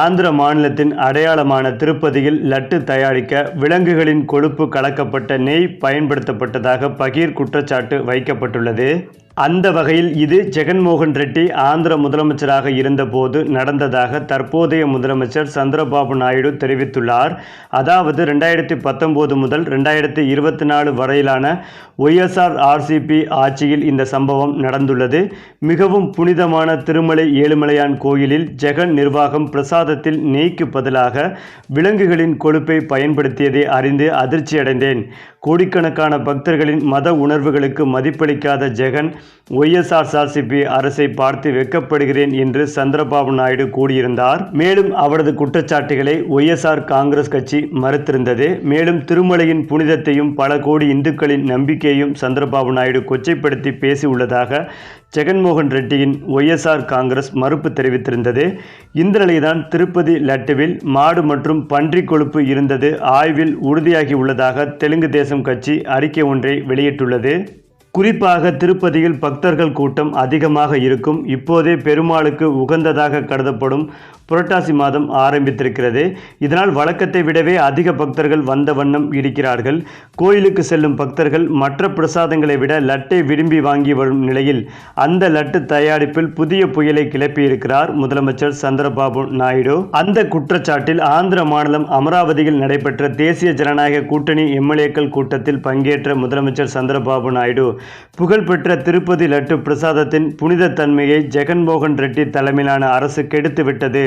ஆந்திர மாநிலத்தின் அடையாளமான திருப்பதியில் லட்டு தயாரிக்க விலங்குகளின் கொழுப்பு கலக்கப்பட்ட நெய் பயன்படுத்தப்பட்டதாக பகீர் குற்றச்சாட்டு வைக்கப்பட்டுள்ளது. அந்த வகையில் இது ஜெகன்மோகன் ரெட்டி ஆந்திர முதலமைச்சராக இருந்தபோது நடந்ததாக தற்போதைய முதலமைச்சர் சந்திரபாபு நாயுடு தெரிவித்துள்ளார். அதாவது ரெண்டாயிரத்தி பத்தொம்போது முதல் ரெண்டாயிரத்தி இருபத்தி நாலு வரையிலான ஒய்எஸ்ஆர் ஆர்சிபி ஆட்சியில் இந்த சம்பவம் நடந்துள்ளது. மிகவும் புனிதமான திருமலை ஏழுமலையான் கோயிலில் ஜெகன் நிர்வாகம் பிரசாதத்தில் நெய்க்கு பதிலாக விலங்குகளின் கொழுப்பை பயன்படுத்தியதை அறிந்து அதிர்ச்சியடைந்தேன். கோடிக்கணக்கான பக்தர்களின் மத உணர்வுகளுக்கு மதிப்பளிக்காத ஜெகன் ஒய்எஸ்ஆர்சிபி அரசை பார்த்து வெட்கப்படுகிறேன் என்று சந்திரபாபு நாயுடு கூறியிருந்தார். மேலும் அவரது குற்றச்சாட்டுகளை ஒய்எஸ்ஆர் காங்கிரஸ் கட்சி மறுத்திருந்தது. மேலும் திருமலையின் புனிதத்தையும் பல கோடி இந்துக்களின் நம்பிக்கையையும் சந்திரபாபு நாயுடு கொச்சைப்படுத்தி பேசியுள்ளதாக ஜெகன்மோகன் ரெட்டியின் ஒய்எஸ்ஆர் காங்கிரஸ் மறுப்பு தெரிவித்திருந்தது. இந்த நிலையில்தான் திருப்பதி லட்டுவில் மாடு மற்றும் பன்றி கொழுப்பு இருந்தது. ஆய்வில் உறுதியாகியுள்ளதாக தெலுங்கு தேசம் கட்சி அறிக்கை ஒன்றை வெளியிட்டுள்ளது. குறிப்பாக திருப்பதியில் பக்தர்கள் கூட்டம் அதிகமாக இருக்கும். இப்போதே பெருமாளுக்கு உகந்ததாக கருதப்படும் புரட்டாசி மாதம் ஆரம்பித்திருக்கிறது. இதனால் வழக்கத்தை விடவே அதிக பக்தர்கள் வந்த வண்ணம் இருக்கிறார்கள். கோயிலுக்கு செல்லும் பக்தர்கள் மற்ற பிரசாதங்களை விட லட்டை விரும்பி வாங்கி வரும் நிலையில் அந்த லட்டு தயாரிப்பில் புதிய புயலை கிளப்பியிருக்கிறார் முதலமைச்சர் சந்திரபாபு நாயுடு. அந்த குற்றச்சாட்டில் ஆந்திர மாநிலம் அமராவதியில் நடைபெற்ற தேசிய ஜனநாயக கூட்டணி எம்எல்ஏக்கள் கூட்டத்தில் பங்கேற்ற முதலமைச்சர் சந்திரபாபு நாயுடு. புகழ்பெற்ற திருப்பதி லட்டு பிரசாதத்தின் புனித தன்மையை ஜெகன்மோகன் ரெட்டி தலைமையிலான அரசு கெடுத்துவிட்டது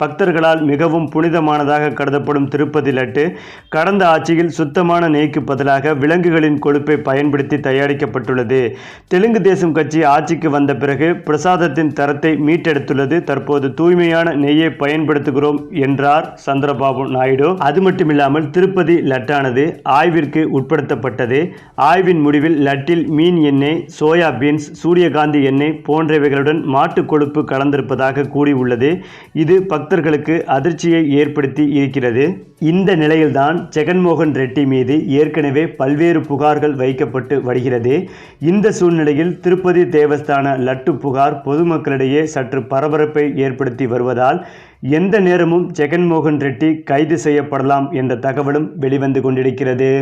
பக்தர்களால் மிகவும் புனிதமானதாக கருதப்படும் திருப்பதி லட்டு கடந்த ஆட்சியில் சுத்தமான நெய்க்கு பதிலாக விலங்குகளின் கொழுப்பை பயன்படுத்தி தயாரிக்கப்பட்டுள்ளது. தெலுங்கு தேசம் கட்சி ஆட்சிக்கு வந்த பிறகு பிரசாதத்தின் தரத்தை மீட்டெடுத்துள்ளது. தற்போது தூய்மையான நெய்யை பயன்படுத்துகிறோம் என்றார் சந்திரபாபு நாயுடு. அது மட்டுமில்லாமல் திருப்பதி லட்டானது ஆய்விற்கு உட்படுத்தப்பட்டது. ஆய்வின் முடிவில் லட்டில் மீன் எண்ணெய் சோயா பீன்ஸ் சூரியகாந்தி எண்ணெய் போன்றவைகளுடன் மாட்டு கொழுப்பு கலந்திருப்பதாக கூறியுள்ளது. இது பக்தர்களுக்கு அதிர்ச்சியை ஏற்படுத்தி இருக்கிறது. இந்த நிலையில்தான் ஜெகன்மோகன் ரெட்டி மீது ஏற்கனவே பல்வேறு புகார்கள் வைக்கப்பட்டு வருகிறது. இந்த சூழ்நிலையில் திருப்பதி தேவஸ்தான லட்டு புகார் பொதுமக்களிடையே சற்று பரபரப்பை ஏற்படுத்தி வருவதால் எந்த நேரமும் ஜெகன்மோகன் ரெட்டி கைது செய்யப்படலாம் என்ற தகவலும் வெளிவந்து கொண்டிருக்கிறது.